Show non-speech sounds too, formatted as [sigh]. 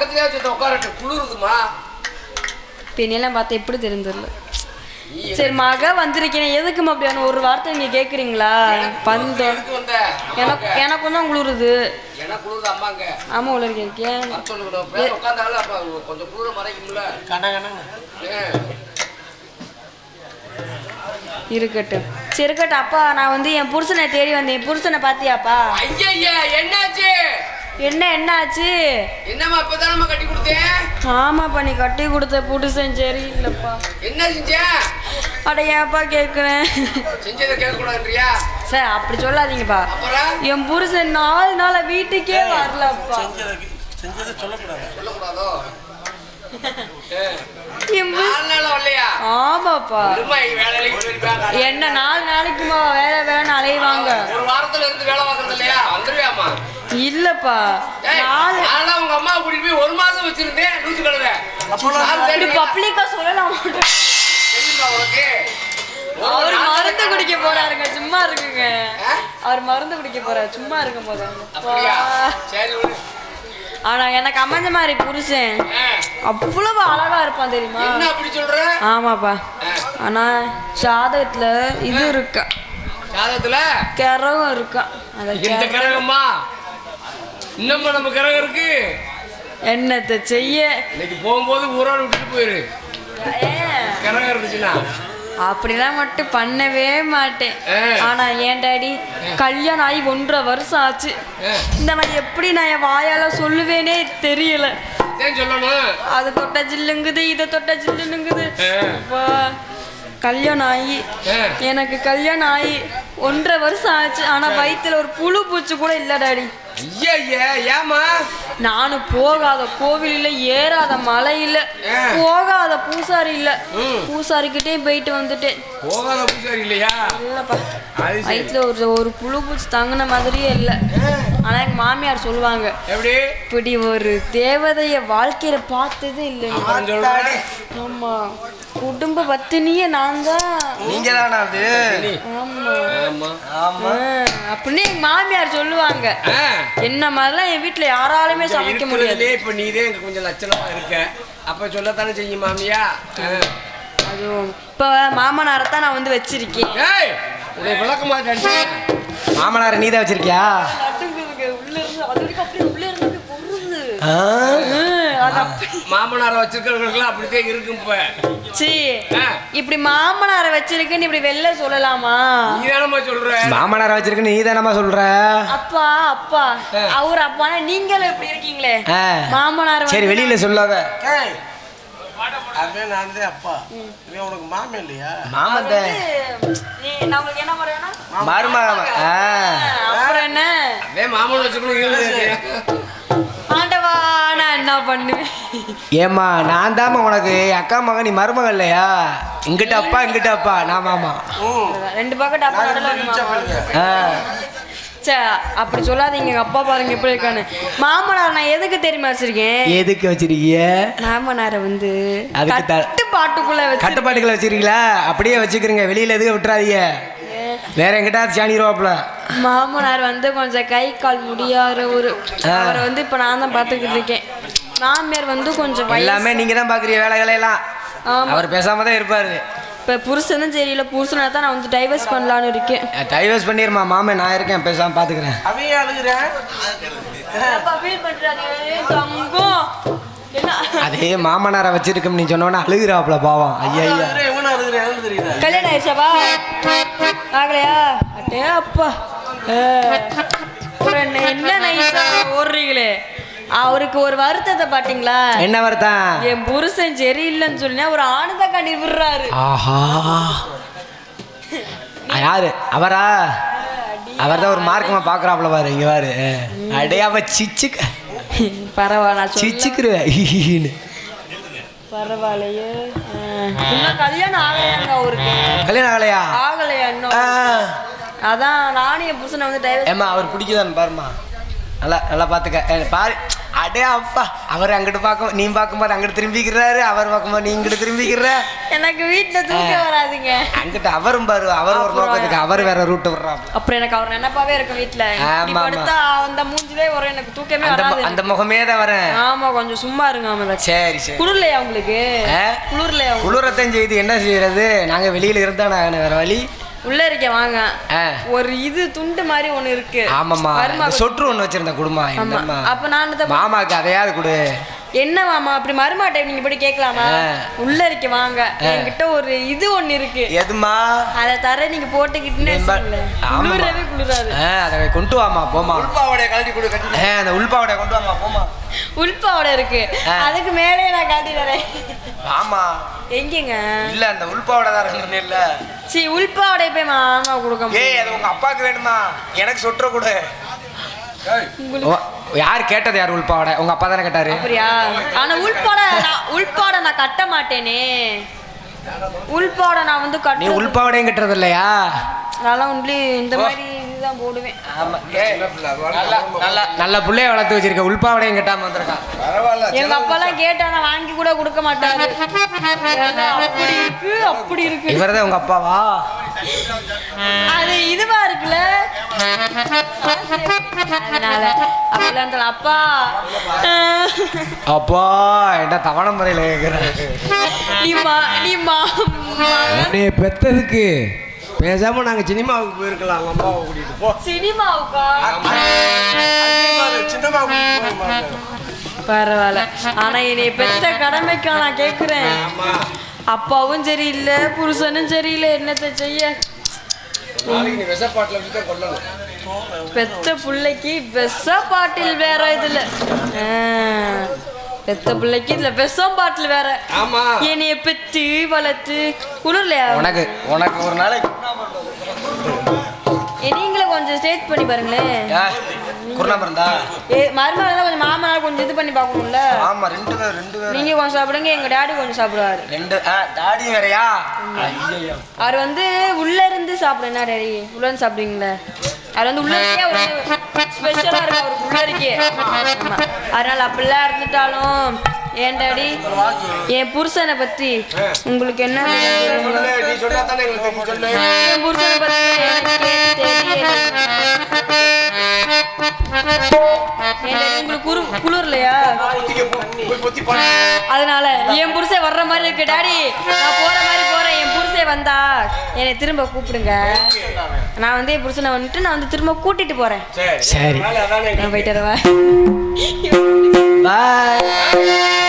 பக்கத்துலயே வச்சு உட்காரட்டு குளிருதுமா? பின்னெல்லாம் பார்த்தா எப்படி தெரிஞ்சிடல சரி மக வந்திருக்கேன் எதுக்குமா அப்படியான ஒரு வார்த்தை நீங்க கேக்குறீங்களா? பந்தம். எனக்கு எனக்கும் தான் குளிருது. எனக்கு குளிருது அம்மாங்க. ஆமா உள்ள இருக்கேன் கொஞ்சம் குளிர மறைக்கும்ல? இருக்கட்டும். சரி இருக்கட்டும் அப்பா நான் வந்து என் புருஷனை தேடி வந்தேன். என் புருஷனை பாத்தியாப்பா என்னாச்சு? என்ன என்ன ஆச்சு என்னம்மா இப்பதான் நம்ம கட்டி கொடுத்தேன்? ஆமாப்பா நீ கட்டி கொடுத்த புருஷன் சரி இல்லப்பா என்ன செஞ்சேன் அட ஏன்ப்பா கேட்குறேன் செஞ்சதை கேட்க கூடாதுன்றியா சார் அப்படி சொல்லாதீங்கப்பா. என் புருஷன் நாலு நாளா வீட்டுக்கே வரலப்பா. சொல்லக்கூடாதோ? [laughs] நாலு நாள் வரலையா? ஆமாப்பா. என்ன நாலு நாளைக்குமா வேலை வேலைன்னு அலைவாங்க ஒரு வாரத்துல இருந்து வேலை பார்க்கறது இல்லையா? வந்துருவியாமா இல்லப்பா. நான்லாம் உங்க அம்மா கூட்டிட்டு போய் ஒரு மாசம் வச்சிருந்தேன் நூத்து இப்படி பப்ளிக்கா சொல்லலாம் தெரியுமா உனக்கு? ஒரு அவர் மருந்து குடிக்க போறாருங்க சும்மா இருக்குங்க? அவர் மருந்து குடிக்க போறாரு சும்மா இருக்கும் போது. அப்படியா? சரி விடு. ஆனா எனக்கு அமைஞ்ச மாதிரி புருஷன். அவ்வளவு அழகா இருப்பான் தெரியுமா? என்ன அப்படி சொல்ற? ஆமாப்பா. ஆனா ஜாதகத்துல இது இருக்கா. ஜாதகத்துல? கிரகம் இருக்கா. அந்த கிரகமா இன்னமும் நம்ம கிரகம் இருக்கு. என்னத்தை செய்ய? இன்னைக்கு போகும்போது ஊரோட விட்டுட்டு போயிரு? கிரகம் இருந்துச்சுன்னா. அப்படிலாம் மட்டும் பண்ணவே மாட்டேன். ஆனா ஏன் டாடி? கல்யாணம் ஆகி ஒன்றரை வருஷம் ஆச்சு. இந்த மாதிரி எப்படி நான் என் வாயால சொல்லுவேனே தெரியல. அதை தொட்ட ஜில்லுங்குது இதை தொட்ட ஜில்லுங்குது. கல்யாணம் ஆகி. எனக்கு கல்யாணம் ஆகி. ஒன்றரை வருஷம் ஆச்சு ஆனா வயித்துல ஒரு புழு பூச்சி கூட இல்ல டாடி. ஏமா நானும் போகாத கோவில் இல்ல ஏறாத மலை இல்ல. போகாத பூசாரி இல்ல. பூசாரிக்கிட்டே போயிட்டு வந்துட்டேன். போகாத பூசாரி இல்லையா? இல்லப்பா. வயிற்றுல ஒரு ஒரு புழு பூச்சி தங்கின மாதிரியே இல்லை. மாமியார் சொல்லுவாங்க. எப்படி? இப்படி ஒரு தேவதைய வாழ்க்கையில பார்த்ததே இல்லை ஆமா. குடும்ப பத்தினியே நான் தான் நீங்க தானா அது ஆமா. ஆமா. அப்படின்னு எங்க மாமியார் சொல்லுவாங்க. என்ன மாதிரிலாம் என் வீட்டுல யாராலுமே சமைக்க முடியாது. இப்ப நீதே எனக்கு கொஞ்சம் லட்சணமா இருக்க. அப்ப சொல்லத்தானே செய்யும் மாமியா? ஆ. அதுவும் இப்ப மாமனாரை தான் நான் வந்து வச்சிருக்கேன். கண்டேன் மாமனார் நீதான் வச்சிருக்கியா உள்ள இருந்து அது வரைக்கும் அப்படியே உள்ள இருந்து அப்படியே பொருது ஆ? அது அப்படி மாமனாரை வச்சிருக்கிறவங்களுக்குலாம் அப்படித்தான் இருக்கும் இப்ப. சீ இப்படி மாமனாரை வச்சிருக்கேன்னு இப்படி வெளில சொல்லலாமா? நீ தானம்மா சொல்ற? மாமனார் வச்சிருக்கு நீ தானம்மா சொல்ற? அப்பா அப்பா. அவர் அப்பானா? நீங்களும் இப்படி இருக்கீங்களே. மாமனார் சரி வெளியில சொல்லாத. ஏய், அவன் நான் தான் அப்பா. இவன் உனக்கு மாமன் இல்லையா? என்ன முறையானா மருமக ஆ. அப்புறம் என்ன? அதே மாமன் வச்சுக்கணும் பண்ணுவேன். ஏம்மா நான் தாம்மா உனக்கு அக்கா மகன் நீ மருமக இல்லையா? இங்கிட்ட அப்பா இங்கிட்ட அப்பா நான் மாமா. ரெண்டு பக்கம் டப்பா நடுவுல வந்து மாமா. ஆ. சே அப்படி சொல்லாதீங்க. எங்க அப்பா பாருங்க எப்படி இருக்கான்னு. மாமனார் நான் எதுக்கு தெரியுமா வச்சிருக்கேன்? எதுக்கு வச்சிருக்கீங்க? மாமனாரை வந்து அதுக்கு த- வச்சு கட்டுப்பாட்டுகளை வச்சிருக்கீங்களா? அப்படியே வச்சுக்கிறீங்க. வெளியில எதுக்கு விட்டுறாதீங்க? வேற எங்கிட்ட சாணிடுவாப்புல மாமனார் வந்து கொஞ்சம் கை கால் முடியாத ஒரு அவரை வந்து இப்ப நான் தான் பாத்துக்கிட்டு இருக்கேன். மாமியார் வந்து கொஞ்சம் எல்லாமே நீங்க தான் பாக்குறீங்க வேலைகளை எல்லாம் அவர் பேசாம தான் இருப்பாரு. இப்ப புருஷனும் தெரியல புருஷனை தான் நான் வந்து டைவர்ஸ் பண்ணலான்னு இருக்கேன். டைவர்ஸ் பண்ணிருமா மாமே? நான் இருக்கேன் பேசாம பாத்துக்கிறேன். அவன் அழுகுறேன் அதே மாமனாரை வச்சிருக்கோம் நீ சொன்னோன்னா அழுகுறாப்புல பாவம். ஐயா ஐயா கல்யாணம் ஆயிடுச்சாப்பா ஆகலையா அட்டே அப்பா. ஆ. அப்புறம் என்ன என்ன நைஸா ஓடுறீங்களே? அவருக்கு ஒரு வருத்தத்தை பாத்தீங்களா? என்ன வருத்தான் என் புருஷன் சரியில்லைன்னு சொன்னா ஒரு ஆனந்த கண்ணீர் விடுறாரு ஆஹா. யாரு? அவரா? அவர் தான் ஒரு மார்க்கமா பாக்குறாப்புல பாரு இங்க பாரு. அடே அவ சிச்சுக்க. பரவாயில்ல சிச்சுக்குருவேன். பரவாயில்லையே. இன்னும் கல்யாணம் ஆகலையாங்க அவருக்கு? கல்யாணம் ஆகலையா? ஆகலையா இன்னும். அதான் நானும் என் புருஷனை வந்து டைவர்ஸ் ஏம்மா அவர் பிடிக்குதான்னு பாருமா நல்லா நல்லா பார்த்துக்க பாரு. அடே அப்பா அவர் அங்கிட்டு பார்க்கும் நீ பார்க்கும்போது அங்கிட்டு திரும்பிக்கிறாரு அவர் பார்க்கும்போது நீ இங்கிட்டு திரும்பிக்கிற. எனக்கு வீட்டுல தூக்கம் வராதுங்க. அங்கிட்டு அவரும் பாரு அவர் ஒரு நோக்கத்துக்கு அவர் வேற ரூட்டு விடுறான் அப்புறம் எனக்கு அவர் நினைப்பாவே இருக்கும் வீட்டுல ஆமா, அந்த மூஞ்சிலே வரும் எனக்கு தூக்கமே வராது. அந்த முகமே தான் வரேன். ஆமா கொஞ்சம் சும்மா இருங்க ஆமா சரி சரி. குளிர்லையா உங்களுக்கு? குளிர்லையா? குளிரத்தான் செய்து என்ன செய்யறது? நாங்க வெளியில இருந்தா நான் வேற வழி? உள்ள இருக்க வாங்க. ஒரு இது துண்டு மாதிரி ஒண்ணு இருக்கு. இந்த சொற்று ஒண்ணு வச்சிருந்த குடும்பம் அப்ப நான் மாமாக்கு அதையாவது கொடு. என்ன மாமா அப்படி மருமாட்டை நீங்க இப்படி கேட்கலாமா? ஆ. உள்ள இருக்க வாங்க. என்கிட்ட ஒரு இது ஒண்ணு இருக்கு. எதுமா அத தர நீங்க போட்டுக்கிட்டுன்னு. குளிரவே குளிராது. அதை கொண்டு வாமா போமா உள்பாவடைய கழட்டி கொடு கட்டி அந்த உள்பாவடைய கொண்டு வாமா போமா உள்பாவோட இருக்கு. அதுக்கு மேலே நான் காட்டி தரேன் ஆமா. எங்கேங்க? இல்ல அந்த உள்பாவடை தான் இருக்கு இல்ல. சி உள்பாவோட போய் மாமா கொடுக்க ஏய் அது உங்க அப்பாக்கு வேணுமா? எனக்கு சொற்ற கொடு. யார் கேட்டது யார் உள்பாவடை உங்க அப்பா தானே கேட்டாரு? அப்படியா? ஆனா உள்பாட நான் உள்பாட நான் கட்ட மாட்டேனே. உள்பாட நான் வந்து நீ கட்ட உள்பாவடையும் கட்டுறது இல்லையா? நல்லா ஒன்லி இந்த மாதிரி இதுதான் போடுவேன். நல்லா புள்ளைய வளர்த்து வச்சிருக்க. உள்பாவடையும் கட்டாம வந்திருக்கான். எங்க அப்பெல்லாம் கேட்டா நான் வாங்கி கூட கொடுக்க மாட்டாரு. ஏன்னா அப்படி இருக்கு அப்படி இருக்கு. இவர்தான் உங்க அப்பாவா? அது இதுவா இருக்குல்ல? அதனால அப்படிலாம் அப்பா. அப்பா என்ன தவணை முறையில் கேட்குறேன் நீ மா நீ மா பெத்ததுக்கு பேசாம நாங்க சினிமாவுக்கு போயிருக்கலாம். அம்மாவை கூட்டிட்டு போ. சினிமாவுக்கா? பரவாயில்ல. ஆனா என்னைய பெத்த கடமைக்கா நான் கேக்குறேன். அப்பாவும் சரியில்லை புருஷனும் சரியில்லை. என்னத்தை செய்ய? பெத்த பிள்ளைக்கு விஷ பாட்டில் வேற இதுல. பெத்த பிள்ளைக்கு இதுல விஷம் பாட்டில் வேற. ஆமா. என்னைய பெத்து வளர்த்து குளிர்லையா? உனக்கு உனக்கு ஒரு நாளைக்கு ஏ, நீங்களே கொஞ்சம் ஸ்டேட் பண்ணி பாருங்களேன் இருந்தா ஏ மருமகள் தான் கொஞ்சம் மாமனார் கொஞ்சம் இது பண்ணி பார்க்கணும்ல? ஆமா ரெண்டு பேர் ரெண்டு பேர். நீங்க கொஞ்சம் சாப்பிடுங்க எங்க டாடி கொஞ்சம் சாப்பிடுவாரு. ரெண்டு வேறயா? அவர் வந்து உள்ள இருந்து சாப்பிடு என்ன டாடி? உள்ள இருந்து சாப்பிடுவீங்களா? அவர் வந்து உள்ள இருக்கே ஒரு ஸ்பெஷலா இருக்கு அவருக்கு உள்ள இருக்கே. அதனால அப்படிலாம் இருந்துட்டாலும் ஏன் டாடி? என் புருஷனை பத்தி உங்களுக்கு என்ன சொன்னா தானே எங்களுக்கு தெரியும் சொல்லு. என் புருஷனை பத்தி எனக்கே தெரியல ஏன் டாடி உங்களுக்கு குரு குளிர்லையா பொத்திக்க போ போய் பொத்தி போன அதனால என் புருஷன் வர்ற மாதிரி இருக்கு டாடி. நான் போற மாதிரி போறேன் என் புருஷன் வந்தா என்னை திரும்ப கூப்பிடுங்க. நான் வந்து என் புருஷனை வந்துட்டு நான் வந்து திரும்ப கூட்டிட்டு போறேன். சரி. சரி. அதனால அதானே நான் போயிட்டு வரவா? பாய்